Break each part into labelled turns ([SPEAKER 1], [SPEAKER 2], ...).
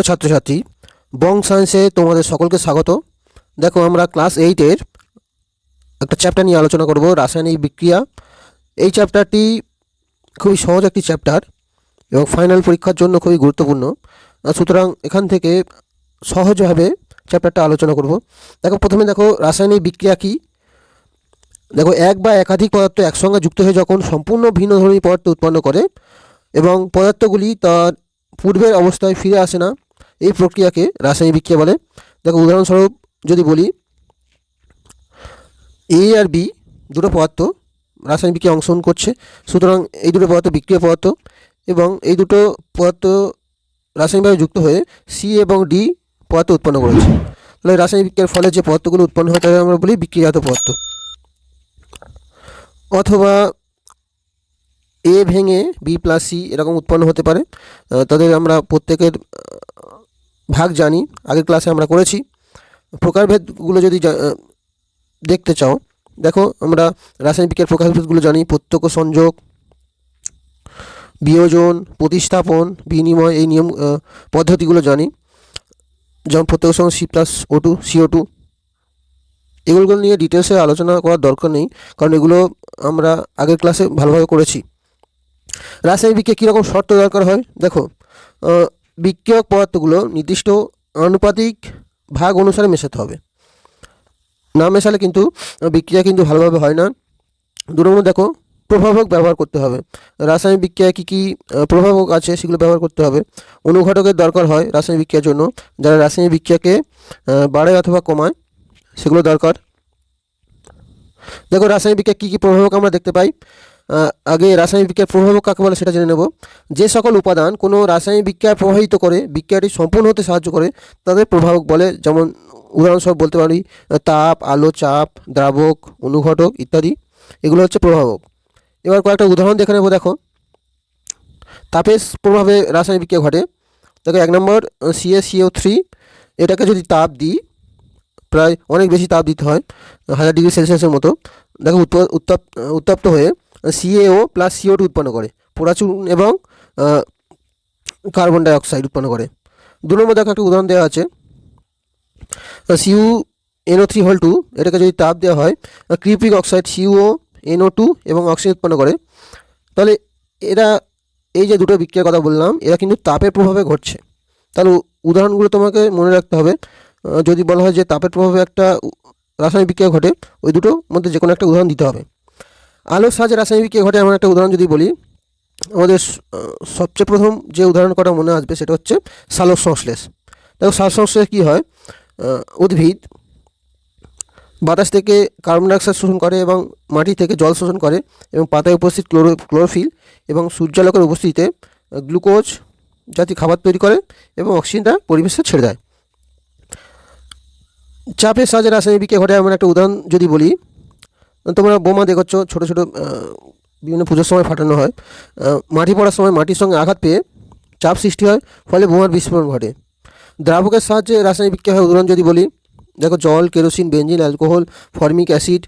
[SPEAKER 1] প্রিয় ছাত্রছাত্রী, বং সায়েন্সে তোমাদের সকলকে স্বাগত। দেখো, আমরা ক্লাস এইটের একটা চ্যাপ্টার নিয়ে আলোচনা করব, রাসায়নিক বিক্রিয়া। এই চ্যাপ্টারটি খুবই সহজ একটি চ্যাপ্টার এবং ফাইনাল পরীক্ষার জন্য খুবই গুরুত্বপূর্ণ। সুতরাং এখান থেকে সহজভাবে চ্যাপ্টারটা আলোচনা করব। দেখো, প্রথমে দেখো, রাসায়নিক বিক্রিয়া কী? দেখো, এক বা একাধিক পদার্থ একসঙ্গে যুক্ত হয়ে যখন সম্পূর্ণ ভিন্ন ধরনের পদার্থ উৎপন্ন করে এবং পদার্থগুলি তার পূর্বের অবস্থায় ফিরে আসে না এই প্রক্রিয়াকে রাসায়নিক বিক্রিয়া বলে। দেখো, উদাহরণস্বরূপ যদি বলি এ আর বি দুটো পদার্থ রাসায়নিক বিক্রিয়া অংশগ্রহণ করছে, সুতরাং এই দুটো পদার্থ বিক্রিয়া পদার্থ এবং এই দুটো পদার্থ রাসায়নিকভাবে যুক্ত হয়ে সি এবং ডি পদার্থ উৎপন্ন করেছে। তাহলে রাসায়নিক বিক্রিয়ার ফলে যে পদার্থগুলো উৎপন্ন হয়, তাকে আমরা বলি বিক্রিয়াত পদার্থ। অথবা এ ভেঙে বি প্লাস সি এরকম উৎপন্ন হতে পারে। তাদের আমরা প্রত্যেকের ভাগ জানি, আগের ক্লাসে আমরা করেছি। প্রকারভেদগুলো যদি দেখতে চাও, দেখো আমরা রাসায়নিক বিক্রিয়ার প্রকারভেদগুলো জানি, প্রত্যক্ষ সংযোগ, বিয়োজন, প্রতিস্থাপন, বিনিময়, এই নিয়ম পদ্ধতিগুলো জানি। যেমন প্রত্যক্ষ সংযোগ C plus O two C O two এগুলো নিয়ে ডিটেলসে আলোচনা করার দরকার নেই, কারণ এগুলো আমরা আগের ক্লাসে ভালোভাবে করেছি। রাসায়নিক বিক্রিয়া কীরকম শর্ত দরকার হয়? দেখো বিক্রিয়ক পদার্থগুলো নির্দিষ্ট আনুপাতিক ভাগ অনুসারে মেশাতে হবে। না মেশালে কিন্তু, বিক্রিয়া কিন্তু ভালোভাবে হয় না। দু নম্বর দেখো, প্রভাবক ব্যবহার করতে হবে। রাসায়নিক বিক্রিয়ায় কী কী প্রভাবক আছে সেগুলো ব্যবহার করতে হবে। অনুঘটকের দরকার হয় রাসায়নিক বিক্রিয়ার জন্য। যারা রাসায়নিক বিক্রিয়াকে বাড়ায় অথবা কমায়, সেগুলো দরকার। দেখো, রাসায়নিক বিক্রিয়া কী কী প্রভাবক আমরা দেখতে পাই? আগে রাসায়নিক বিক্রিয়ার প্রভাবক কাকে বলে সেটা জেনে নেব। যে সকল উপাদান কোনো রাসায়নিক বিক্রিয়া প্রভাবিত করে, বিক্রিয়াটি সম্পূর্ণ হতে সাহায্য করে, তাদের প্রভাবক বলে যেমন উদাহরণস্বরূপ বলতে পারি তাপ, আলো, চাপ, দ্রাবক, অনুঘটক ইত্যাদি, এগুলো হচ্ছে প্রভাবক। এবার কয়েকটা উদাহরণ দেখে নেব, দেখো। তাপের প্রভাবে রাসায়নিক বিক্রিয়া ঘটে। দেখো, এক নম্বর সিএসিও থ্রি এটাকে যদি তাপ দিই, প্রায় অনেক বেশি তাপ দিতে হয়, হাজার ডিগ্রি সেলসিয়াসের মতো। দেখো, উৎপ- উত্তাপ উত্তপ্ত হয়ে সিএও প্লাস সিও টু উৎপন্ন করে। পোড়াচুন এবং কার্বন ডাই অক্সাইড উৎপন্ন করে। দু নম্বর দেখো একটা উদাহরণ দেওয়া আছে। C U N O three হল টু এটাকে যদি তাপ দেওয়া হয় ক্রিপিক oxide C U O N O two এবং অক্সিজেন উৎপন্ন করে। তাহলে এরা, এই যে দুটো বিক্রিয়ার কথা বললাম, এরা কিন্তু তাপের প্রভাবে ঘটছে। তাহলে উদাহরণগুলো তোমাকে মনে রাখতে হবে। যদি বলা হয় যে তাপের প্রভাবে একটা রাসায়নিক বিক্রিয়া ঘটে, ওই দুটোর মধ্যে যে কোনো একটা উদাহরণ দিতে হবে। আলোর সাহায্যে রাসায়নিক ঘটে, এমন একটা উদাহরণ যদি বলি, আমাদের সবচেয়ে প্রথম যে উদাহরণ করা মনে আসবে সেটা হচ্ছে সালোক সংশ্লেষ। দেখো সালোক সংশ্লেষ কী হয়? উদ্ভিদ বাতাস থেকে কার্বন ডাইঅক্সাইড শোষণ করে এবং মাটি থেকে জল শোষণ করে এবং পাতায় উপস্থিত ক্লোরো, ক্লোরোফিল এবং সূর্যালোকের উপস্থিতিতে গ্লুকোজ জাতীয় খাবার তৈরি করে এবং অক্সিজেনটা পরিবেশে ছেড়ে দেয়। চাপের সাহায্যে রাসায়নিক বিক্রিয়া ঘটে, এমন একটা উদাহরণ যদি বলি তোমরা বোমা দেখছ, ছোটো ছোটো বিভিন্ন পুজোর সময় ফাটানো হয়। মাটি পড়ার সময় মাটির সঙ্গে আঘাত পেয়ে চাপ সৃষ্টি হয়, ফলে বোমার বিস্ফোরণ ঘটে। দ্রাবকের সাহায্যে রাসায়নিক বিক্রিয়া হয়, উদাহরণ যদি বলি, দেখো জল, kerosene, benzene, alcohol, formic acid,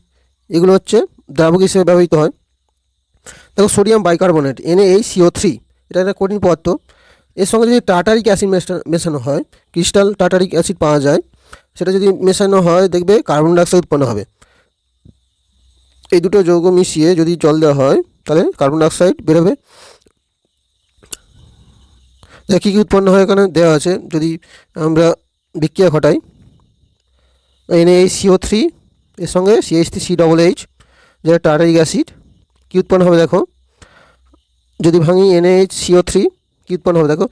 [SPEAKER 1] এগুলো হচ্ছে দ্রাবক হিসেবে ব্যবহৃত হয়। দেখো সোডিয়াম বাইকার্বনেট এনে এই সিও থ্রি এটা একটা কঠিন পদার্থ। এর সঙ্গে যদি টাটারিক অ্যাসিড মেশা- মেশানো হয়, ক্রিস্টাল টাটারিক অ্যাসিড পাওয়া যায়, সেটা যদি মেশানো হয়, দেখবে কার্বন ডাইঅক্সাইড উৎপন্ন হবে। এই দুটো যৌগ মিশিয়ে যদি জল দেওয়া হয়, তাহলে কার্বন ডাইঅক্সাইড বেরোবে। কী কী উৎপন্ন হয় এখানে দেওয়া আছে। যদি আমরা বিক্রিয়া ঘটাই এনে এই সিও থ্রি এর সঙ্গে C H three C double H যেটা টার্টারিক অ্যাসিড কী উৎপন্ন হবে দেখো? যদি ভাঙি N A H C O three কী উৎপন্ন হবে দেখো?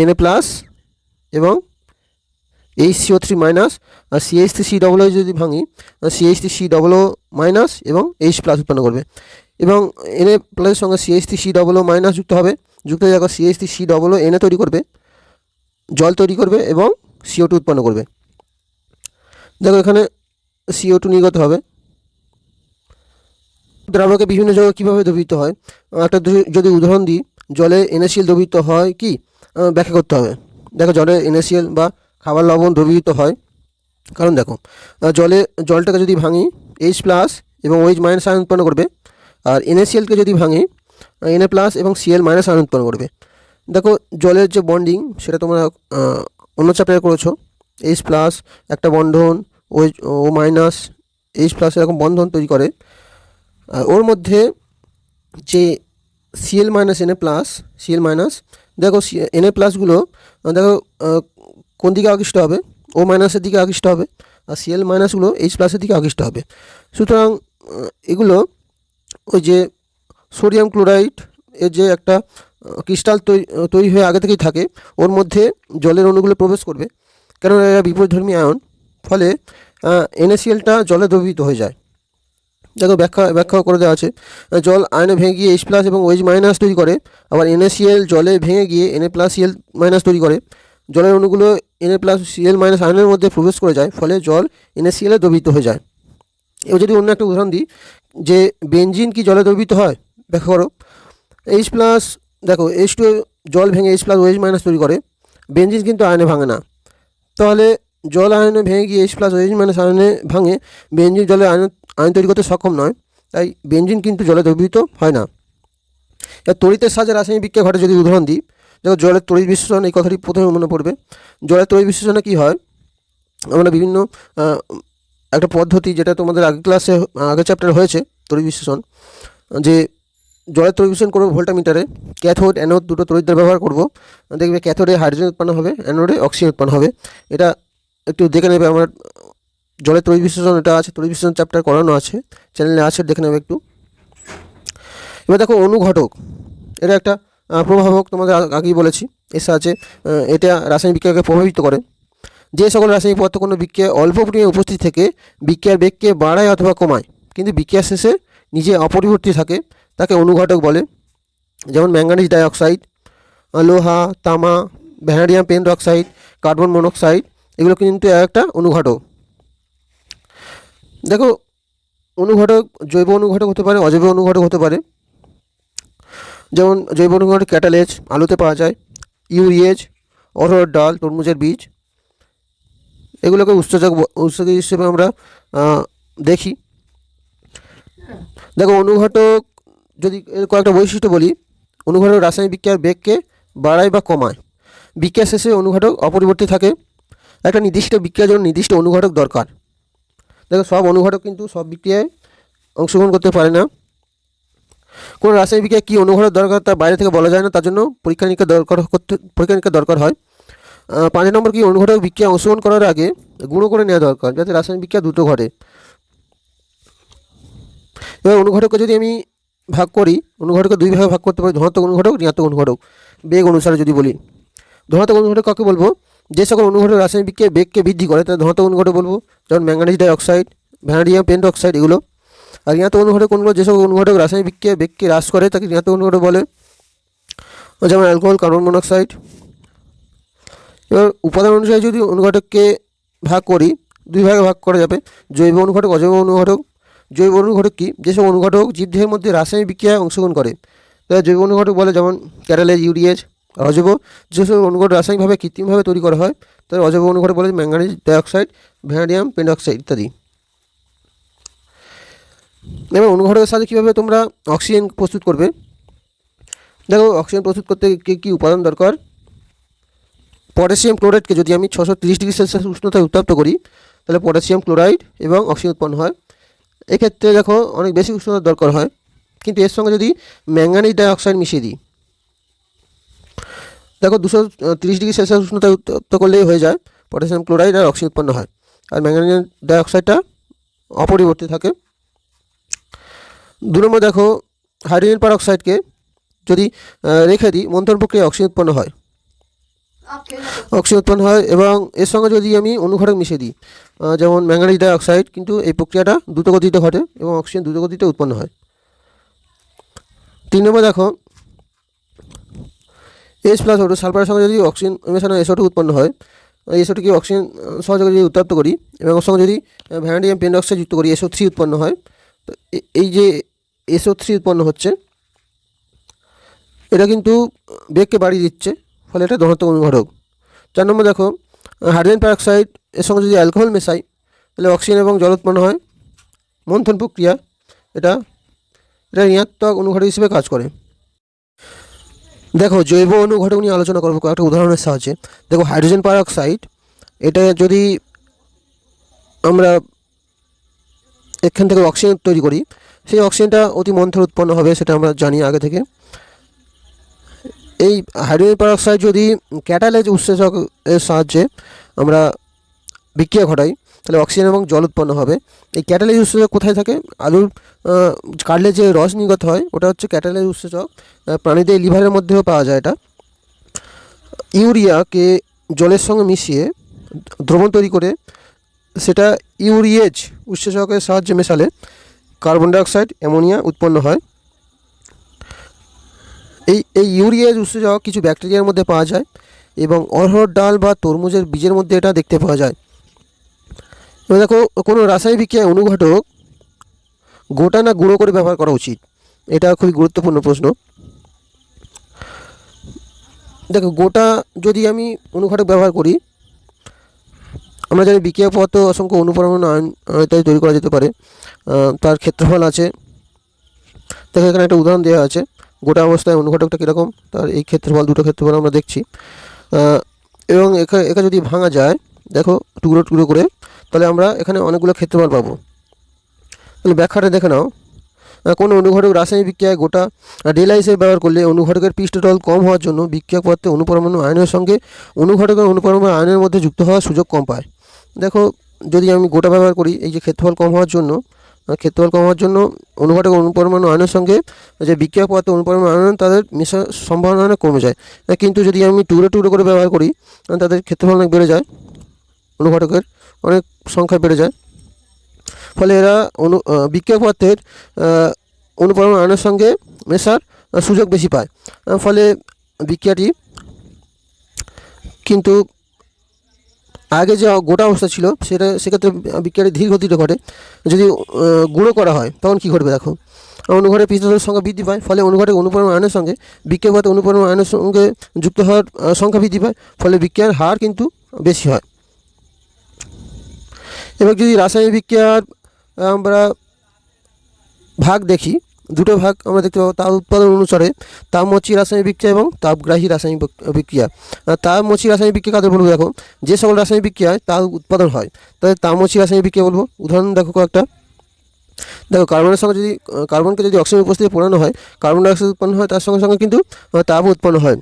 [SPEAKER 1] এনএ প্লাস এবং H C O three minus আর C H three C double যদি ভাঙি C H three C double minus এবং এইচ প্লাস উৎপন্ন করবে। এবং এনএ প্লাসের সঙ্গে C H three C double minus যুক্ত হবে। যুক্ত হয়ে দেখো C H three C double N A তৈরি করবে, জল তৈরি করবে এবং সিও টু উৎপন্ন করবে। দেখো এখানে সিও টু নির্গত হবে। দ্রাবকে বিভিন্ন যৌগ কীভাবে দ্রবীভূত হয়? একটা যদি- উদাহরণ দিই, জলে এনএসিএল দ্রবীভূত হয় কি? ব্যাখ্যা করতে হবে। দেখো জলে এনএসিএল বা খাবার লবণ দ্রবীভূত হয়। কারণ দেখো জলে, জলটাকে যদি ভাঙি এইচ প্লাস এবং ওইচ মাইনাস আয়ন উৎপন্ন করবে, আর এনএসিএলকে যদি ভাঙি এনএ প্লাস এবং সিএল মাইনাস আয়ন উৎপন্ন করবে। দেখো, জলের যে বন্ডিং সেটা তোমরা অন্য চ্যাপ্টারে করেছ। এইচ প্লাস একটা বন্ধন ও ও মাইনাস এইচ প্লাস এরকম বন্ধন তৈরি করে। ওর মধ্যে যে C L minus N A plus C L minus দেখো সি এনএ প্লাসগুলো দেখো কোন দিকে আকৃষ্ট হবে? ও মাইনাসের দিকে আকৃষ্ট হবে আর সিএল মাইনাসগুলো এইচ প্লাসের দিকে আকৃষ্ট হবে। সুতরাং এগুলো ওই যে সোডিয়াম ক্লোরাইড এর যে একটা ক্রিস্টাল তৈরি হয়ে আগে থেকেই থাকে, ওর মধ্যে জলের অণুগুলো প্রবেশ করবে। কেননা এরা বিপরীতধর্মী আয়ন ফলে এনএসিএলটা জলে দ্রবীভূত হয়ে যায়। দেখো ব্যাখ্যা ব্যাখ্যা করে দেওয়া আছে। জল আয়নে ভেঙে গিয়ে এইচ প্লাস এবং ওইচ মাইনাস তৈরি করে, আবার এনএসিএল জলে ভেঙে গিয়ে এনএ প্লাস সিএল মাইনাস তৈরি করে। জলের অণুগুলো N A plus C L minus আয়নের মধ্যে প্রবেশ করে যায়, ফলে জল এনএসিএলে দ্রবীভূত হয়ে যায়। এবার যদি অন্য একটা উদাহরণ দিই, যে বেঞ্জিন কি জলে দ্রবীভূত হয়, ব্যাখ্যা করো। এইচ প্লাস দেখো এইচ টু জল ভেঙে এইচ প্লাস ওএইচ মাইনাস তৈরি করে বেঞ্জিন কিন্তু আয়নে ভাঙে না। তাহলে জল আয়নে ভেঙে গিয়ে এইচ প্লাস ওএইচ মাইনাস আয়নে ভাঙে বেঞ্জিন জলে আয়ন আয়ন তৈরি করতে সক্ষম নয়, তাই বেঞ্জিন কিন্তু জলে দ্রবীভূত হয় না। তড়িতের সাহায্যে রাসায়নিক বিক্রিয়া ঘটে যদি উদাহরণ দিই দেখো জলের তড়িৎ বিশ্লেষণ এই কথাটি প্রথমে মনে পড়বে। জলের তড়িৎ বিশ্লেষণে কী হয়? আমরা বিভিন্ন একটা পদ্ধতি যেটা তোমাদের আগের ক্লাসে আগের চ্যাপ্টার হয়েছে, তড়িৎ বিশ্লেষণ, যে জলের তড়িৎ বিশ্লেষণ করব ভোল্টামিটারে, ক্যাথোড, অ্যানোড দুটো তড়িৎদ্বার ব্যবহার করব। দেখবে ক্যাথোডে হাইড্রোজেন উৎপন্ন হবে, অ্যানোডে অক্সিজেন উৎপন্ন হবে। এটা একটু দেখে নেবে আমার, জলের তড়িৎ বিশ্লেষণ এটা আছে, তড়িৎ বিশ্লেষণ চ্যাপ্টার করানো আছে চ্যানেলে আছে, দেখে নেবে একটু। এবার দেখো অনুঘটক, এটা একটা প্রভাবক তোমাদের আগেই বলেছি। এর সাহায্যে এটা রাসায়নিক বিক্রিয়াকে প্রভাবিত করে। যে সকল রাসায়নিক পদার্থ কোনো বিক্রিয়া অল্প পরিমাণে উপস্থিত থেকে বিক্রিয়ার বেগকে বাড়ায় অথবা কমায়, কিন্তু বিক্রিয়া শেষে নিজে অপরিবর্তিত থাকে, তাকে অনুঘটক বলে। যেমন ম্যাঙ্গানিজ ডাইঅক্সাইড লোহা, তামা, vanadium pentoxide carbon monoxide, এগুলো কিন্তু একটা অনুঘটক। দেখো, অনুঘটক জৈব অনুঘটক হতে পারে, অজৈব অনুঘটক হতে পারে। যেমন জৈব অনুঘটক ক্যাটালেজ, আলুতে পাওয়া যায়, ইউরিয়েজ অরহর ডাল, তরমুজের বীজ। এগুলোকে উৎসেচক ব- উৎসেচক হিসেবে আমরা দেখি। দেখো, অনুঘটক যদি এর কয়েকটা বৈশিষ্ট্য বলি, অনুঘটক রাসায়নিক বিক্রিয়ার বেগকে বাড়ায় বা কমায়। বিক্রিয়া শেষে অনুঘটক অপরিবর্তিত থাকে। একটা নির্দিষ্ট বিক্রিয়ার জন্য নির্দিষ্ট অনুঘটক দরকার। দেখো, সব অনুঘটক কিন্তু সব বিক্রিয়ায় অংশগ্রহণ করতে পারে না। কোনো রাসায়নিক বিক্রিয়া কী অনুঘটক দরকার তা বাইরে থেকে বলা যায় না, তার জন্য পরীক্ষা নিরীক্ষা দরকার করতে, পরীক্ষা নিরীক্ষা দরকার হয়। পাঁচ নম্বর কি অনুঘটক বিক্রিয়া অংশগ্রহণ করার আগে গুঁড়ো করে নেওয়া দরকার যাতে রাসায়নিক বিক্রিয়া দ্রুত ঘটে। এবার অনুঘটককে যদি আমি ভাগ করি, অনুঘটককে দুই ভাগে ভাগ করতে পারি, ধনাত্মক অনুঘটক, ঋণাত্মক অনুঘটক, বেগ অনুসারে যদি বলি। ধনাত্মক অনুঘটক কাকে বলব? যে সকল অনুঘটক রাসায়নিক বিক্রিয়া বেগকে বৃদ্ধি করে, তাদের ধনাত্মক অনুঘটক বলব, যেমন manganese dioxide, vanadium pentoxide এগুলো। আর ঋণাত্মক অনুঘটক কোনগুলো? যেসব অনুঘটক রাসায়নিক বিক্রিয়া বেগকে হ্রাস করে, তাকে ঋণাত্মক অনুঘটক বলে। যেমন অ্যালকোহল, কার্বন মনোক্সাইড। এবার উপাদান অনুযায়ী যদি অনুঘটককে ভাগ করি, দুই ভাগে ভাগ করা যাবে। জৈব অনুঘটক, অজৈব অনুঘটক। জৈব অনুঘটক কি? যেসব অনুঘটক জীবদেহের মধ্যে রাসায়নিক বিক্রিয়ায় অংশগ্রহণ করে। তারা জৈব অনুঘটক বলে, যেমন ক্যারালেজ ইউরিয়েজ অজৈব। যেসব অনুঘটক রাসায়নিকভাবে কৃত্রিমভাবে তৈরি করা হয় তাদের অজৈব অনুঘটক বলে ম্যাঙ্গানিজ ডাইঅক্সাইড, ভ্যানাডিয়াম, পেন্ডক্সাইড ইত্যাদি। এবার অনুঘটকের সাথে কীভাবে তোমরা অক্সিজেন প্রস্তুত করবে? দেখো অক্সিজেন প্রস্তুত করতে কী কী উপাদান দরকার? পটাশিয়াম ক্লোরাইডকে যদি আমি ছশো তিরিশ ডিগ্রি সেলসিয়াস উষ্ণতায় উত্তপ্ত করি, তাহলে পটাশিয়াম ক্লোরাইড এবং অক্সিজেন উৎপন্ন হয়। এক্ষেত্রে দেখো, অনেক বেশি উষ্ণতার দরকার হয়, কিন্তু এর সঙ্গে যদি ম্যাঙ্গানিজ ডাইঅক্সাইড মিশিয়ে দিই, দেখো, দুশো তিরিশ ডিগ্রি সেলসিয়াস উষ্ণতায় উত্তপ্ত করলেই হয়ে যায়, পটাশিয়াম ক্লোরাইড আর অক্সিজেন উৎপন্ন হয়। আর ম্যাঙ্গানিজ ডাইঅক্সাইডটা অপরিবর্তিত থাকে। দু নম্বর দেখো হাইড্রোজেন পারঅক্সাইডকে যদি রেখে দিই মন্থন প্রক্রিয়ায় অক্সিজেন উৎপন্ন হয়। অক্সিজেন উৎপন্ন হয় এবং এর সঙ্গে যদি আমি অনুঘটক মিশিয়ে দিই যেমন ম্যাঙ্গানিজ ডাইঅক্সাইড কিন্তু এই প্রক্রিয়াটা দ্রুতগতিতে ঘটে এবং অক্সিজেন দ্রুতগতিতে উৎপন্ন হয়। তিন নম্বর দেখো এস প্লাস ওটু সালফারের সঙ্গে যদি অক্সিজেন মেশানো এসওটু উৎপন্ন হয় এসওটিকে অক্সিজেন সহযোগে যদি উত্তপ্ত করি এবং ওর সঙ্গে যদি ভ্যানাডিয়াম পেন্ডক্সাইড যুক্ত করি এসও থ্রি উৎপন্ন হয় তো এই যে এসও থ্রি উৎপন্ন হচ্ছে। এটা কিন্তু বেগকে বাড়িয়ে দিচ্ছে, ফলে এটা ধনাত্মক অনুঘটক চার নম্বর দেখো, হাইড্রোজেন পারঅক্সাইড এর সঙ্গে যদি অ্যালকোহল মেশাই, তাহলে অক্সিজেন এবং জল উৎপন্ন হয়, মন্থন প্রক্রিয়া এটা এটা ঋণাত্মক অনুঘটক হিসেবে কাজ করে। দেখো, জৈব অনুঘটক নিয়ে আলোচনা করব, কয়েকটা উদাহরণের সাহায্যে। দেখো, হাইড্রোজেন পারঅক্সাইড এটা যদি আমরা এখান থেকে অক্সিজেন তৈরি করি সেই অক্সিজেনটা অতি মন্থর উৎপন্ন হবে, সেটা আমরা জানি আগে থেকে। এই হাইড্রোজেন পারঅক্সাইড যদি ক্যাটালাইজ উৎসেচক এর সাহায্যে আমরা বিক্রিয়া ঘটাই, তাহলে অক্সিজেন এবং জল উৎপন্ন হবে। এই ক্যাটালাইজ উৎসেচক কোথায় থাকে? আলুর কাটলে যে রস নিগত হয়, ওটা হচ্ছে ক্যাটালাইজ উৎসেচক। প্রাণীদের লিভারের মধ্যেও পাওয়া যায় এটা। ইউরিয়াকে জলের সঙ্গে মিশিয়ে দ্রবণ তৈরি করে, সেটা ইউরিয়েজ উৎসেচকের সাহায্যে মেশালে। কার্বন ডাইঅক্সাইড, অ্যামোনিয়া উৎপন্ন হয়। এই এই ইউরিয়া ইউরিয়েজ উৎসেচক কিছু ব্যাকটেরিয়ার মধ্যে পাওয়া যায় এবং অরহর ডাল বা তরমুজের বীজের মধ্যে এটা দেখতে পাওয়া যায়। এবার দেখো, কোনো রাসায়নিক বিক্রিয়ায় অনুঘটক গোটা না গুঁড়ো করে ব্যবহার করা উচিত? এটা খুবই গুরুত্বপূর্ণ প্রশ্ন। দেখো, গোটা যদি আমি অনুঘটক ব্যবহার করি আমরা জানি বিক্রিয়া পদার্থ অসংখ্য অনুপরমাণু আয়ন তৈরি করা যেতে পারে। তার ক্ষেত্রফল আছে। দেখো, এখানে একটা উদাহরণ দেওয়া আছে। গোটা অবস্থায় অনুঘটকটা কীরকম? তার এই ক্ষেত্রফল, দুটো ক্ষেত্রফল আমরা দেখছি। এবং এখানে একা যদি ভাঙা যায়, দেখো, টুকরো টুকরো করে, তাহলে আমরা এখানে অনেকগুলো ক্ষেত্রফল পাবো। তাহলে ব্যাখ্যাটা দেখে নাও। কোনো অনুঘটক রাসায়নিক বিক্রিয়ায় গোটা ডেলা ব্যবহার করলে অনুঘটকের পৃষ্ঠতল কম হওয়ার জন্য বিক্রিয়া পদার্থে অনুপরমাণু আয়নের সঙ্গে অনুঘটকের অনুপরমাণু আয়নের মধ্যে যুক্ত হওয়ার সুযোগ কম পায়। দেখো, যদি আমি গোটা ব্যবহার করি, এই যে ক্ষেত্রফল কম হওয়ার জন্য ক্ষেত্রফল কম হওয়ার জন্য অনুঘটক অনুপরমাণু আয়নের সঙ্গে যে বিক্রিয়া পদার্থ অনুপরমাণু আয়ন, তাদের মেশার সম্ভাবনা অনেক কমে যায়। কিন্তু যদি আমি টুকরো টুকরো করে ব্যবহার করি তাদের ক্ষেত্রফল অনেক বেড়ে যায়, অনুঘটকের অনেক সংখ্যা বেড়ে যায়। ফলে এরা অনু আহ, বিক্রিয়া পদার্থের আহ, অনুপরমাণু আয়নের সঙ্গে মেশার সুযোগ বেশি পায়। ফলে বিক্রিয়াটি কিন্তু আগে যে গোটা অবস্থা ছিল সেটা সেক্ষেত্রে বিক্রিয়াটি ধীর গতিতে ঘটে। যদি গুঁড়ো করা হয় তখন কী ঘটবে দেখো? অনুঘটে পৃষ্ঠতলের সংখ্যা বৃদ্ধি পায় ফলে অনুঘটে অনুপরমাণু আয়নের সঙ্গে বিক্রিয়া পদার্থ অনুপরমাণু আয়নের সঙ্গে যুক্ত হওয়ার সংখ্যা বৃদ্ধি পায় ফলে বিক্রিয়ার হার কিন্তু বেশি হয়। এবার যদি রাসায়নিক বিক্রিয়ার, আমরা ভাগ দেখি, দুটো ভাগ আমরা দেখতে পাবো, তাপ উৎপাদন অনুসারে তাপমোচী রাসায়নিক বিক্রিয়া এবং তাপগ্রাহী রাসায়নিক বিক্রিয়া। তাপমোচী রাসায়নিক বিক্রিয়া কাদের বলব দেখো? যে সকল রাসায়নিক বিক্রিয়ায় তাপ উৎপাদন হয় তাহলে তাপমোচী রাসায়নিক বিক্রিয়া বলব। উদাহরণ দেখো কয়েকটা। দেখো, কার্বনের সঙ্গে যদি, কার্বনকে যদি অক্সিজেন উপস্থিতি পোড়ানো হয়, কার্বন ডাইঅক্সাইড উৎপন্ন হয়, তার সঙ্গে সঙ্গে কিন্তু তাপও উৎপন্ন হয়।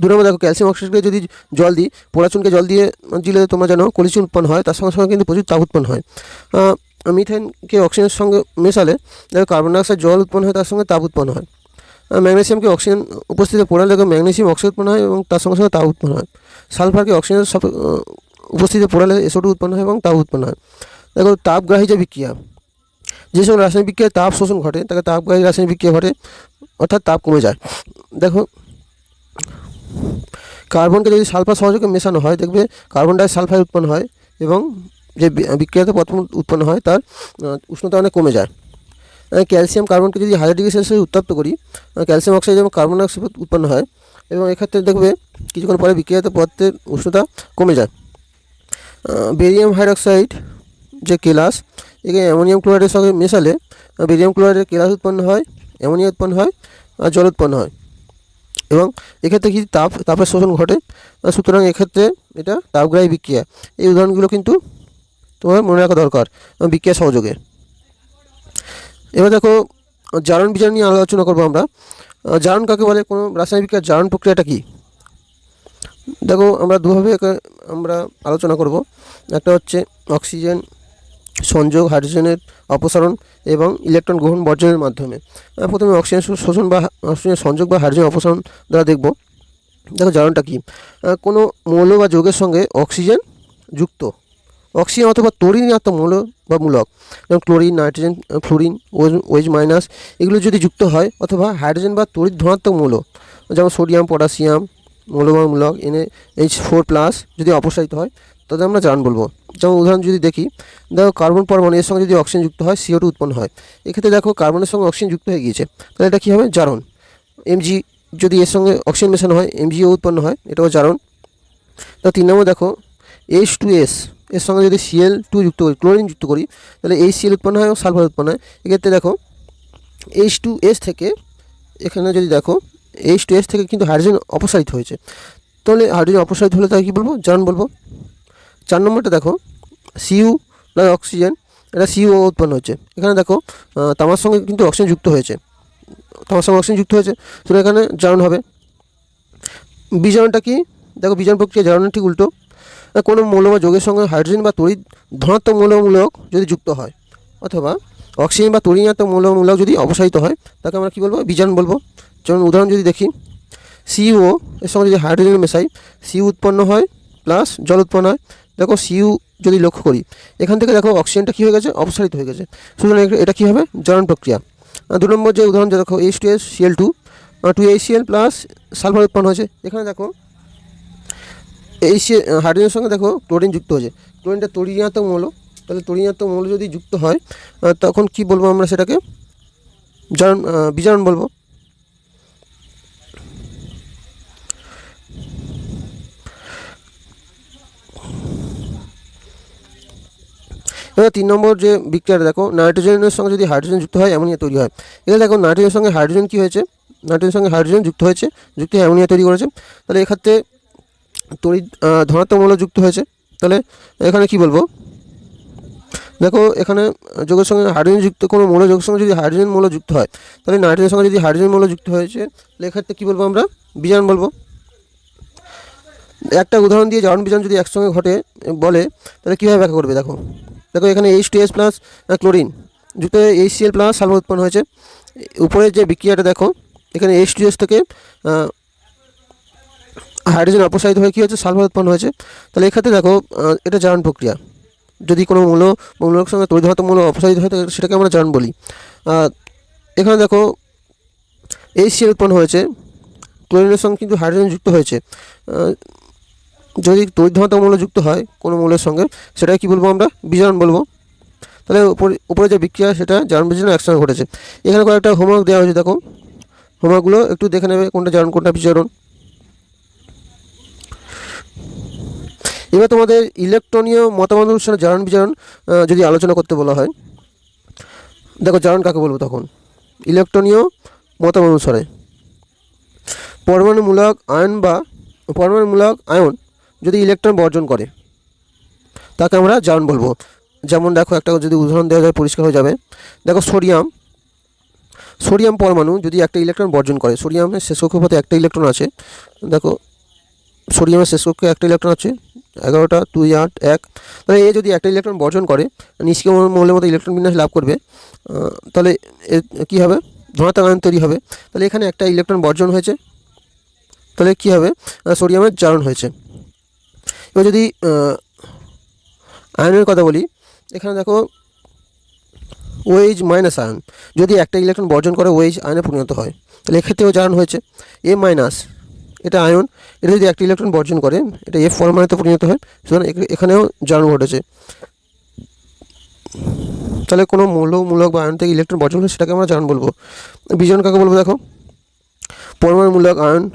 [SPEAKER 1] দু নম্বর দেখো ক্যালসিয়াম অক্সাইডকে যদি জল দিই পোড়াচুনকে জল দিয়ে দিলে তোমরা জানো কলিচুন উৎপন্ন হয়, তার সঙ্গে সঙ্গে কিন্তু প্রচুর তাপ উৎপন্ন হয়। মিথেনকে অক্সিজেনের সঙ্গে মেশালে, দেখো কার্বন ডাইঅক্সাইড জল উৎপন্ন হয়, তার সঙ্গে তাপ উৎপন্ন হয়। ম্যাগনেসিয়ামকে অক্সিজেন উপস্থিতি পোড়ালে দেখো ম্যাগনেসিয়াম অক্সাইড উৎপন্ন হয় এবং তার সঙ্গে সঙ্গে তাপ উৎপন্ন হয়। সালফারকে অক্সিজেনের উপস্থিতিতে পোড়ালে এসোটু উৎপন্ন হয় এবং তাপ উৎপন্ন হয়। দেখো তাপগ্রাহী যে বিক্রিয়া, যে সকল রাসায়নিক বিক্রিয়ায় তাপ শোষণ ঘটে, তাকে তাপগ্রাহী রাসায়নিক বিক্রিয়া ঘটে, অর্থাৎ তাপ কমে যায়। দেখো কার্বনকে যদি সালফার সহযোগে মেশানো হয়, দেখবে কার্বন ডাই সালফাইড উৎপন্ন হয় এবং যে বিক্রিয়াতে প্রথম উৎপন্ন হয়, তার উষ্ণতা অনেক কমে যায়। ক্যালসিয়াম কার্বনকে যদি হাজার ডিগ্রি সেলসিয়াস উত্তপ্ত করি ক্যালসিয়াম অক্সাইড এবং কার্বন ডাইঅক্সাইড উৎপন্ন হয় এবং এক্ষেত্রে দেখবে কিছুক্ষণ পরে বিক্রিয়াতে পদার্থের উষ্ণতা কমে যায়। বেরিয়াম হাইড্রক্সাইড যে কেলাস, একে অ্যামোনিয়াম ক্লোরাইডের সঙ্গে মেশালে বেরিয়াম ক্লোরাইডের কেলাস উৎপন্ন হয়, অ্যামোনিয়া উৎপন্ন হয়, আর জল উৎপন্ন হয়। এবং এক্ষেত্রে কি তাপ তাপের শোষণ ঘটে? সুতরাং এক্ষেত্রে এটা তাপগ্রাহী বিক্রিয়া। এই উদাহরণগুলো কিন্তু তোমার মনে রাখা দরকার আহ, বিক্রিয়া সহযোগে। এবার দেখো জারণ বিচার নিয়ে আলোচনা করব আমরা। জারণ কাকে বলে? কোনো রাসায়নিক বিক্রিয়ার জারণ প্রক্রিয়াটা কী? দেখো আমরা দুভাবে আমরা আলোচনা করব। একটা হচ্ছে অক্সিজেন সংযোগ হাইড্রোজেনের অপসারণ এবং ইলেকট্রন গ্রহণ বর্জনের মাধ্যমে। প্রথমে অক্সিজেন শোষণ বা অক্সিজেন সংযোগ বা হাইড্রোজেন অপসারণ দ্বারা দেখব। দেখো জারণটা কী? কোনো মৌল বা যৌগের সঙ্গে অক্সিজেন যুক্ত। অক্সিজেন অথবা তরিন আত্ম মৌল বা মূলক, যেমন ক্লোরিন নাইট্রোজেন ফ্লোরিন ওয়েজ মাইনাস, এগুলো যদি যুক্ত হয়, অথবা হাইড্রোজেন বা তড়িৎ ধনাত্মক মৌল, যেমন সোডিয়াম পটাশিয়াম মৌলবান মূলক এনে এইচ ফোর প্লাস যদি অপসারিত হয়, তাদের আমরা জারণ বলব। যেমন উদাহরণ যদি দেখি, দেখো কার্বন পরমাণু, এর সঙ্গে যদি অক্সিজেন যুক্ত হয় সিও টু উৎপন্ন হয়। এক্ষেত্রে দেখো কার্বনের সঙ্গে অক্সিজেন যুক্ত হয়ে গিয়েছে। তাহলে এটা কী হবে? জারণ। এমজি যদি এর সঙ্গে অক্সিজেন মেশানো হয় এমজিও উৎপন্ন হয়, এটাও জারণ। তো তিন নম্বর দেখো এইচ টু এস এর সঙ্গে যদি সিএল টু যুক্ত করি ক্লোরিন যুক্ত করি, তাহলে এই সিএল উৎপন্ন হয় এবং সালফার উৎপন্ন হয়। এক্ষেত্রে দেখো এইচ টু এস থেকে এখানে যদি দেখো এইচ টু এস থেকে কিন্তু হাইড্রোজেন অপসারিত হয়েছে। তাহলে হাইড্রোজেন অপসারিত হলে তাকে কী বলব? জারণ বলব। চার নম্বরটা দেখো সিইউ প্লাস অক্সিজেন এটা সিইউ উৎপন্ন হচ্ছে। এখানে দেখো তামার সঙ্গে কিন্তু অক্সিজেন যুক্ত হয়েছে। তামার সঙ্গে অক্সিজেন যুক্ত হয়েছে তো এখানে জারণ হবে। বিজারণটা কি? দেখো বিজারণ প্রক্রিয়া জারণের ঠিক উল্টো। কোনো মৌল বা যৌগের সঙ্গে হাইড্রোজেন বা তড়িৎ ধনাত্মক মৌলমূলক যদি যুক্ত হয়, অথবা অক্সিজেন বা তড়িৎ মৌলমূলক যদি অপসারিত হয়, তাকে আমরা কী বলব? বিজারণ বলব। যেমন উদাহরণ যদি দেখি সিইও এর সঙ্গে যদি হাইড্রোজেন মেশাই সিইউ উৎপন্ন হয় প্লাস জল উৎপন্ন হয় দেখো সিইউ যদি লক্ষ্য করি, এখান থেকে দেখো অক্সিজেনটা কী হয়ে গেছে? অপসারিত হয়ে গেছে। সুতরাং এটা- কী হবে? জারণ প্রক্রিয়া। দু নম্বর যে উদাহরণ যে দেখো H two S C L two two H C L plus sulphur উৎপন্ন হয়েছে। এখানে দেখো এই সি হাইড্রোজেনের সঙ্গে দেখো ক্লোরিন যুক্ত হয়েছে। ক্লোরিনটা তড়িয়াত্মক মৌল। তাহলে তড়িয়াত্মক মৌল যদি যুক্ত হয় তখন কি বলব আমরা সেটাকে? জারণ বিজারণ বলব। এবার তিন নম্বর যে বিক্রিয়াটা দেখো নাইট্রোজেনের সঙ্গে যদি হাইড্রোজেন যুক্ত হয় অ্যামোনিয়া তৈরি হয়। এখানে দেখো নাইট্রোজেনের সঙ্গে হাইড্রোজেন কী হয়েছে? নাইট্রোজেনের সঙ্গে হাইড্রোজেন যুক্ত হয়েছে যুক্ত হয়ে অ্যামোনিয়া তৈরি করেছে। তাহলে এক্ষেত্রে আহ, ধনাত্মক মৌল যুক্ত হয়েছে। তাহলে এখানে কি বলব? দেখো এখানে যোগের সঙ্গে হাইড্রোজেন যুক্ত কোনো মৌল যোগের সঙ্গে যদি হাইড্রোজেন মৌল যুক্ত হয় তাহলে নাইট্রোজেনের সঙ্গে যদি হাইড্রোজেন মৌল যুক্ত হয়েছে তাহলে এক্ষেত্রে কী বলব আমরা? বিজারণ বলব। একটা উদাহরণ দিয়ে জারণ বিজারণ যদি একসঙ্গে ঘটে বলে তাহলে কীভাবে ব্যাখ্যা করবে দেখো? দেখো এখানে H two S plus chlorine যুক্ত H C L plus sulphur উৎপন্ন হয়েছে। উপরে যে বিক্রিয়াটা দেখো, এখানে এইচ টু এস থেকে হাইড্রোজেন অপসারিত হয়ে কী হয়েছে? সালফার উৎপন্ন হয়েছে। তাহলে এক্ষেত্রে দেখো এটা জারণ প্রক্রিয়া। যদি কোনো মূল মৌলের সঙ্গে তৈরি মূল অপসারিত হয় সেটাকে আমরা জারণ বলি। এখানে দেখো এইচ সিএল উৎপন্ন হয়েছে। ক্লোরিনের সঙ্গে কিন্তু হাইড্রোজেন যুক্ত হয়েছে। যদি তৈরি মূল্য যুক্ত হয় কোনো মূলের সঙ্গে, সেটাকে কী বলব আমরা? বিজারণ বলব। তাহলে উপরে উপরে যে বিক্রিয়া, সেটা জারণ বিজারণ একসঙ্গে ঘটেছে। এখানে কয়েকটা হোমওয়ার্ক দেওয়া হয়েছে, দেখো। হোমওয়ার্কগুলো একটু দেখে নেবে, কোনটা জারণ, কোনটা বিজারণ এবার তোমাদের ইলেকট্রনীয় মতামত অনুসারে জারণ বিজারণ যদি আলোচনা করতে বলা হয়। দেখো, জারণ কাকে বলব তখন? ইলেকট্রনীয় মতামত অনুসারে। পরমাণুমূলক আয়ন বা, পরমাণুমূলক আয়ন যদি ইলেকট্রন বর্জন করে, তাকে আমরা জার্ন বলব। যেমন দেখো, একটা যদি উদাহরণ দেওয়া যায়, পরিষ্কার হয়ে যাবে। দেখো সোডিয়াম সোডিয়াম পরমাণু যদি একটা ইলেকট্রন বর্জন করে সোডিয়ামের শেষ কক্ষপথে একটা ইলেকট্রন আছে। দেখো সোডিয়ামের শেষ কক্ষে একটা ইলেকট্রন আছে। এগারোটা, দুই, আট, এক। তাহলে এ যদি একটা ইলেকট্রন বর্জন করে, নিষ্ক্রিয় মৌলের মতো ইলেকট্রন বিন্যাস লাভ করবে তাহলে কী হবে? ধনাত্মক আয়ন তৈরি হবে। তাহলে এখানে একটা ইলেকট্রন বর্জন হয়েছে। তাহলে কী হবে? সোডিয়ামের জারণ হয়েছে। এবার যদি আয়নের কথা বলি, এখানে দেখো ওয়েজ মাইনাস আয়ন। যদি একটা ইলেকট্রন বর্জন করে ওয়েজ আয়নে পরিণত হয়, তাহলে এক্ষেত্রেও জারণ হয়েছে। এ মাইনাস, এটা আয়ন, এটা যদি একটা ইলেকট্রন বর্জন করে, এটা এফ পরমাণুতে পরিণত হয়, সুতরাং এখ- এখানেও জারণ ঘটেছে। তাহলে কোনো মূলমূলক বা আয়ন থেকে ইলেকট্রন বর্জন হলে সেটাকে আমরা জারণ বলব। বিজন কাকে বলব দেখো? পরমাণুমূলক আয়ন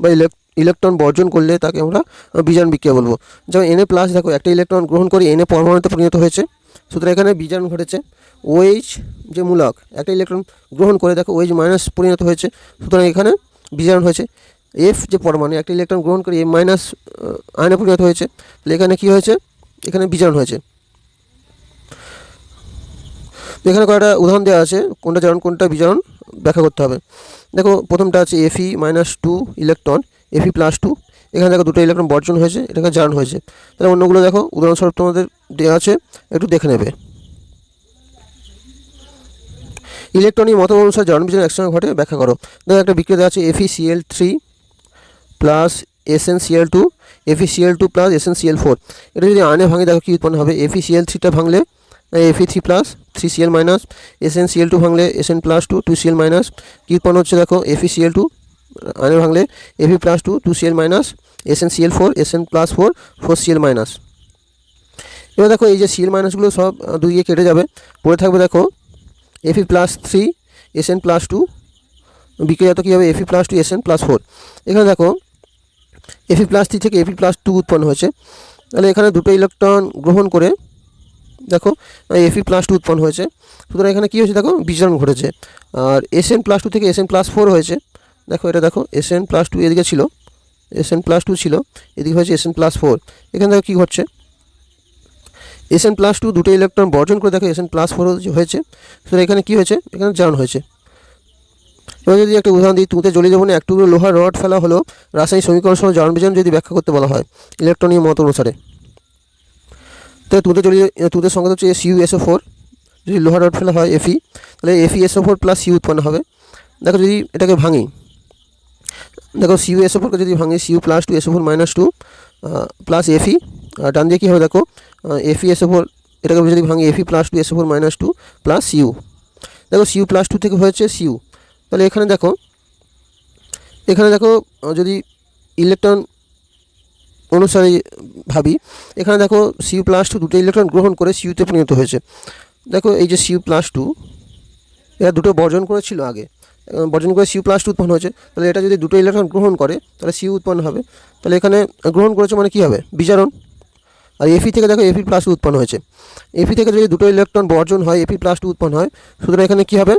[SPEAKER 1] বা ইলেক ইলেকট্রন বর্জন করলে তাকে আমরা বিজারণ বিক্রিয়া বলব। যেমন এনএ প্লাস দেখো একটা ইলেকট্রন গ্রহণ করে এনএ পরমাণুতে পরিণত হয়েছে। সুতরাং এখানে বিজারণ ঘটেছে। ওএইচ যে মূলক, একটা ইলেকট্রন গ্রহণ করে দেখো ওএইচ মাইনাস পরিণত হয়েছে। সুতরাং এখানে বিজারণ হয়েছে। এফ যে পরমাণু, একটা ইলেকট্রন গ্রহণ করে এম মাইনাস আয়নে পরিণত হয়েছে। তাহলে এখানে কী হয়েছে? এখানে বিজারণ হয়েছে। এখানে কয়েকটা উদাহরণ দেওয়া আছে, কোনটা জারণ কোনটা বিজারণ ব্যাখ্যা করতে হবে। দেখো, প্রথমটা আছে F E minus two electron F E plus two এখানে দেখো দুটো ইলেকট্রন বর্জন হয়েছে, এটাকে জারণ হয়েছে। তাহলে অন্যগুলো দেখো, উদাহরণস্বরূপ তোমাদের দেওয়া আছে, একটু দেখে নেবে। ইলেকট্রনিক মত অনুসারে জারণ বিজারণ একসঙ্গে ঘটে, ব্যাখ্যা করো। দেখো একটা বিক্রিয়া আছে F E C L three plus S N C L two F E C L two plus S N C L four এটা যদি আনে ভাঙে, দেখো কী উৎপন্ন হবে? এফি সিএল থ্রিটা ভাঙলে F E three plus three C L minus S N C L two ভাঙলে S N plus two two C L minus কী উৎপন্ন হচ্ছে দেখো? F E C L two আনে ভাঙলে F E plus two two C L minus S N C L four S N plus four four C L minus এবার দেখো এই যে CL মাইনাসগুলো সব দুই গিয়ে কেটে যাবে। পড়ে থাকবে দেখো F E plus three S N plus two বিক্রিয়াত কী হবে F E plus two S N plus four এখানে দেখো এফি প্লাস থ্রি থেকে এফি প্লাস টু উৎপন্ন হয়েছে। তাহলে এখানে দুটো ইলেকট্রন গ্রহণ করে দেখো এফি প্লাস টু উৎপন্ন হয়েছে। সুতরাং এখানে কী হয়েছে দেখো বিজারণ ঘটেছে। আর এসএন প্লাস টু থেকে এসএন প্লাস ফোর হয়েছে। দেখো, এটা দেখো এস এন প্লাস টু এদিকে ছিল। এস এন প্লাস টু ছিল, এদিকে হয়েছে এস এন প্লাস ফোর এখানে দেখো কী ঘটছে? এস এন প্লাস টু দুটো ইলেকট্রন বর্জন করে দেখো এস এন প্লাস ফোর হয়েছে। সুতরাং এখানে কী হয়েছে? এখানে জারণ হয়েছে। এবার যদি একটা উদাহরণ দিই, তুঁতে জ্বলে যেমন একটু লোহার রড ফেলা হলো, রাসায়নিক সমীকরণ সময় জারণ বিজারণ যদি ব্যাখ্যা করতে বলা হয় ইলেকট্রনীয় মত অনুসারে। তো তুঁতে জ্বলিয়ে তুঁতের সংখ্যা হচ্ছে সিউ এসও ফোর যদি লোহার রড ফেলা হয় এফি তাহলে Fe SO four plus Cu উৎপন্ন হবে। দেখো যদি এটাকে ভাঙি দেখো সিউ এসও ফোরকে যদি ভাঙি C U plus two S O four minus two plus F E ডান দিয়ে কী হবে দেখো? এফি এসও ফোর এটাকে যদি ভাঙি F E plus two S O four minus two plus C U দেখো সিউ প্লাস টু থেকে হয়েছে সিউ তাহলে এখানে দেখো এখানে দেখো যদি ইলেকট্রন অনুসারে ভাবি, এখানে দেখো সিউ প্লাস টু দুটো ইলেকট্রন গ্রহণ করে সিউতে পরিণত হয়েছে। দেখো এই যে সিউ প্লাস টু এরা দুটো বর্জন করেছিল আগে। বর্জন করে সিউ প্লাস টু উৎপন্ন হয়েছে, তাহলে এটা যদি দুটো ইলেকট্রন গ্রহণ করে, তাহলে সিউ উৎপন্ন হবে। তাহলে এখানে গ্রহণ করেছে মানে কী হবে? বিজারণ। আর এফি থেকে দেখো এফি প্লাস টু উৎপন্ন হয়েছে। এফি থেকে যদি দুটো ইলেকট্রন বর্জন হয় এফি প্লাস টু উৎপন্ন হয়, সুতরাং এখানে কী হবে?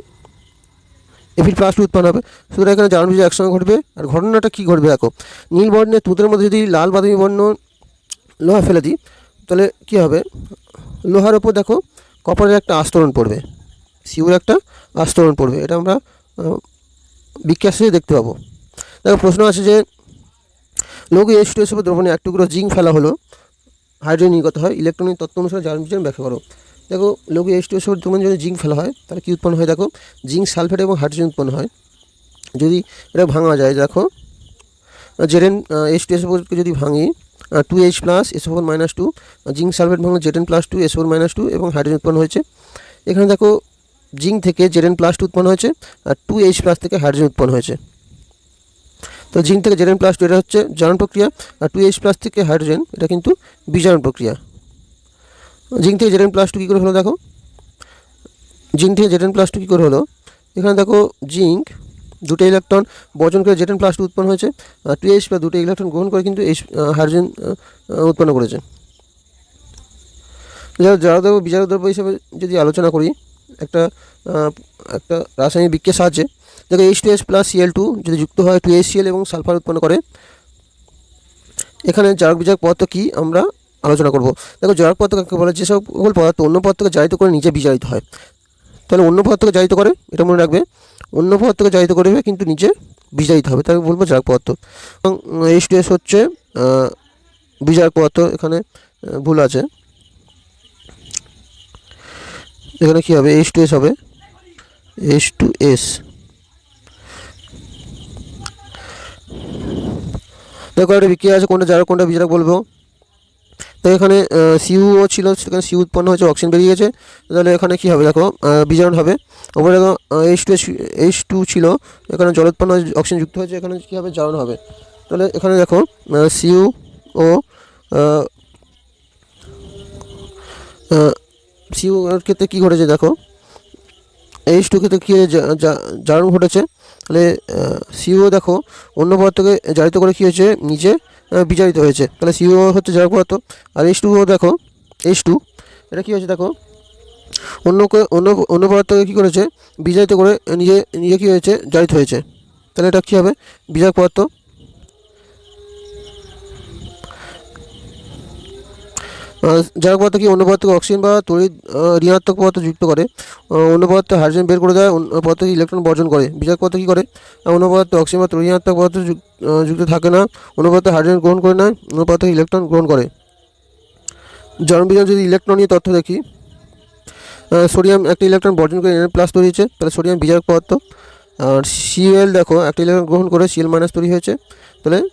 [SPEAKER 1] এফির প্লাস টু উৎপন্ন হবে। সুতরাং এখানে জারণ বিজয় একসঙ্গে ঘটবে। আর ঘটনাটা কী ঘটবে দেখো? নীল বর্ণের তুঁতের মধ্যে যদি লাল বাদামি বর্ণ লোহা ফেলে দিই, তাহলে কী হবে? লোহার ওপর দেখো কপারের একটা আস্তরণ পড়বে। সিউর একটা আস্তরণ পড়বে। এটা আমরা বিজ্ঞান দেখতে পাবো। দেখো, প্রশ্ন আছে যে লঘু এস টু এস উপর দ্রবণে এক টুকরো জিঙ্ক ফেলা হলো। হাইড্রোজেন নির্গত হয়। ইলেকট্রনিক তত্ত্ব অনুসারে বিজারণ ব্যাখ্যা করো। দেখো লঘু এস টু এস উপর দ্রবণে যদি জিঙ্ক ফেলা হয়, তাহলে কী উৎপন্ন হয়? দেখো, জিঙ্ক সালফেট এবং হাইড্রোজেন উৎপন্ন হয়। যদি এটা ভাঙা যায়, দেখো জেডেন এইচ টু এস ফোরকে যদি ভাঙি two H plus S four minus two zinc sulphate ভাঙলে Z N plus two S four minus two এবং হাইড্রোজেন উৎপন্ন হয়েছে। এখানে দেখো জিঙ্ক থেকে জেডেন প্লাস টু উৎপন্ন হয়েছে, আর টু এইচ প্লাস থেকে হাইড্রোজেন উৎপন্ন হয়েছে। তো জিঙ্ক থেকে জেডেন প্লাস টু এটা হচ্ছে জারণ প্রক্রিয়া, আর টু এইচ প্লাস থেকে হাইড্রোজেন এটা কিন্তু বিজারণ প্রক্রিয়া। জিঙ্ক থেকে জেডেন প্লাস টু কী করে হলো দেখো? জিঙ্ক থেকে জেডেন প্লাস টু কী করে হলো? এখানে দেখো জিঙ্ক দুটো ইলেকট্রন, বর্জন করে জেটেন প্লাস টু উৎপন্ন হয়েছে, আর টু এইচ বা দুটো ইলেকট্রন গ্রহণ করে কিন্তু এইচ হাইড্রোজেন উৎপন্ন করেছে। জড়দ্রব্য বিজারদ্রব্য হিসেবে যদি আলোচনা করি একটা একটা রাসায়নিক বিক্রিয়ার সাহায্যে। দেখো H two S plus C L two যদি যুক্ত হয় টু এইচ সিএল এবং সালফার উৎপন্ন করে, এখানে জারক বিজারক পদার্থ কী আমরা আলোচনা করব। দেখো জারক পদার্থ কাকে বলে? যে সকল পদার্থ অন্য পদার্থকে জারিত করে নিজে বিজারিত হয়। তাহলে অন্য পদার্থকে জারিত করে, এটা মনে রাখবে, অন্য পদার্থকে জারিত করবে কিন্তু নিজে বিজারিত হবে, তাকে বলব জারক পদার্থ। এবং এইচ টু এস হচ্ছে বিজারক পদার্থ, এখানে ভুল আছে। এখানে কী হবে? এইচ টু এস হবে। এইচ টু এস দেখো একটা বিক্রিয়া আছে কোনটা জারক কোনটা বিজারক বলব। তো এখানে সিউও ছিল সেখানে সিউ উৎপন্ন হয়েছে অক্সিজেন বেরিয়ে গেছে। তাহলে এখানে কী হবে? দেখো বিজারণ হবে। ওপরে দেখো এইচ টু এইচ টু ছিল, এখানে জল উৎপন্ন অক্সিজেন যুক্ত হয়েছে, এখানে কী হবে? জারণ হবে। তাহলে এখানে দেখো সিউ ও সিউ এর ক্ষেত্রে কী ঘটেছে দেখো? এইচ টু ক্ষেত্রে কী জারণ ঘটেছে। তাহলে সিও দেখো অন্য পদার্থকে জারিত করে কী হয়েছে? নিজে আহ, বিজারিত হয়েছে। তাহলে সিও হচ্ছে জারক পদার্থ। আর এইচ টু দেখো এইচ টু এটা কী হয়েছে দেখো? অন্যকে অন্য অন্য পদার্থকে কী করেছে? বিজারিত করে নিজে নিজে কী হয়েছে? জারিত হয়েছে। তাহলে এটা কী হবে? বিজারক পদার্থ। জারক পদার্থ কি অন্য পদার্থকে অক্সিজেন বা তড়িৎ ঋণাত্মক পদার্থ যুক্ত করে। অন্য পদার্থে হাইড্রোজেন বের করে দেয় অন্য পদার্থকে ইলেকট্রন বর্জন করে। বিজারক পদার্থ কী করে? অন্য পদার্থে অক্সিজেন বা তড়িৎ ঋণাত্মক পদার্থ যুক- যুক্ত থাকে না। অন্য পদার্থে হাইড্রোজেন গ্রহণ করে না অন্য পদার্থে ইলেকট্রন গ্রহণ করে। জন্ম বিজ্ঞান যদি ইলেকট্রন নিয়ে তথ্য দেখি সোডিয়াম একটা ইলেকট্রন বর্জন করে এন প্লাস তৈরি হয়েছে, তাহলে সোডিয়াম বিজারক পদার্থ। আর সিএল দেখো, একটা ইলেকট্রন গ্রহণ করে সিএল মাইনাস তৈরি হয়েছে, তাহলে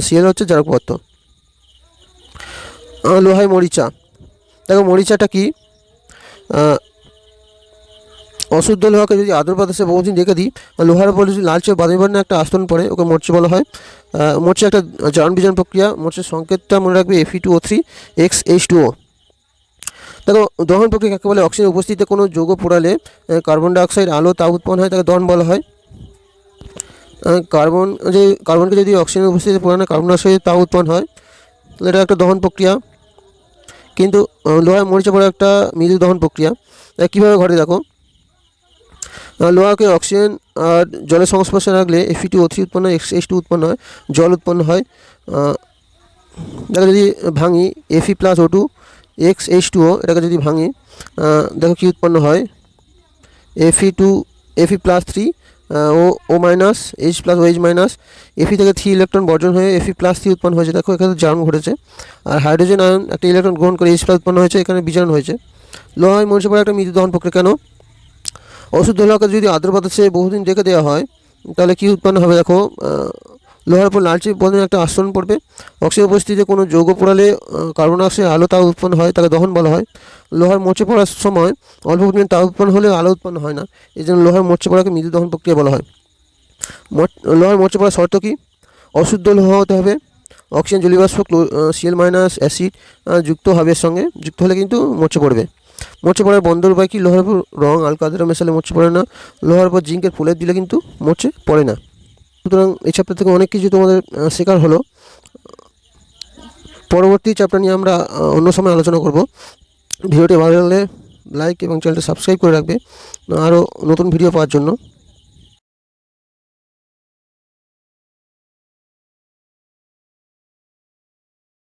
[SPEAKER 1] সিএল হচ্ছে জারক পদার্থ। লোহায় মরিচা। দেখো মরিচাটা কি? অশুদ্ধ লোহাকে যদি আদর বাতাসে বহুদিন রেখে দিই, লোহার উপরে যদি লালচে বাদামি বর্ণের একটা আস্তরণ পড়ে, ওকে মরচে বলা হয়। মোর্চে একটা জারণ বিজারণ প্রক্রিয়া। মোর্চের সংকেতটা মনে রাখবে F E two O three X H two O দেখো, দহন প্রক্রিয়া কাকে বলে? অক্সিজেন উপস্থিতিতে কোনো যৌগ পোড়ালে কার্বন ডাইঅক্সাইড আলো তা উৎপন্ন হয়, তাকে দহন বলা হয়। কার্বন, যে কার্বনকে যদি অক্সিজেন উপস্থিতিতে পোড়ানো কার্বন ডাইঅক্সাইড তা উৎপন্ন হয়, তাহলে এটা একটা দহন প্রক্রিয়া। কিন্তু লোহায় মরিচা পড়ে একটা মৃদু দহন প্রক্রিয়া। কীভাবে ঘটে দেখো? লোহাকে অক্সিজেন আর জলের সংস্পর্শে রাখলে এফি টু ও উৎপন্ন হয় এক্স টু উৎপন্ন হয়, জল উৎপন্ন হয়। দেখো যদি ভাঙি F E plus O two X H two O এটাকে যদি ভাঙি দেখো কী উৎপন্ন হয়। F E two F E plus three O O minus H plus O H minus F E থেকে থ্রি ইলেকট্রন বর্জন হয়ে এফি প্লাস থ্রি উৎপন্ন হয়েছে। দেখো, এখানে জার্ম ঘটেছে। আর হাইড্রোজেন আয়ন একটা ইলেকট্রন গ্রহণ করে এইচ প্লাস উৎপন্ন হয়েছে, এখানে বিজারণ হয়েছে। লোহায় মরিচে পড়ে একটা মৃত্যু দহন প্রক্রিয়া কেন? ওষুধ লোহাকে যদি আর্দ্র বাতাসে বহুদিন রেখে দেওয়া হয়, তাহলে কী উৎপন্ন হবে? দেখো লোহার উপর লালচে বদলে একটা আস্তরণ পড়বে। অক্সিজেন উপস্থিতিতে কোনো যৌগ পোড়ালে কার্বন ডাইঅক্সাইড আলো তাপ উৎপন্ন হয়, তাকে দহন বলা হয়। লোহার মোচে পড়ার সময় অল্প পরিমাণ তাপ উৎপন্ন হলে আলো উৎপন্ন হয় না। এই জন্য লোহার মোচে পড়াকে মৃদু দহন প্রক্রিয়া বলা হয়। লোহার মোচে পড়ার শর্ত কী? অশুদ্ধ লোহা হতে হবে। অক্সিজেন জলীয়বাষ্প সিএল মাইনাস অ্যাসিড যুক্ত হবে সঙ্গে যুক্ত হলে কিন্তু মোচে পড়বে। মোচে পড়ার বন্ধ উপায় কি? লোহার উপর রং আলকাদের মেশালে মোচে পড়ে না। লোহার উপর জিঙ্কের ফুলের দিলে কিন্তু মোচে পড়ে না। সুতরাং এই চ্যাপ্টার থেকে অনেক কিছু তোমাদের শেখার হলো। পরবর্তী চ্যাপ্টার নিয়ে আমরা অন্য সময় আলোচনা করব। ভিডিওটি ভালো লাগলে লাইক এবং চ্যানেলটি সাবস্ক্রাইব করে রাখবে। আরও নতুন ভিডিও পাওয়ার জন্য।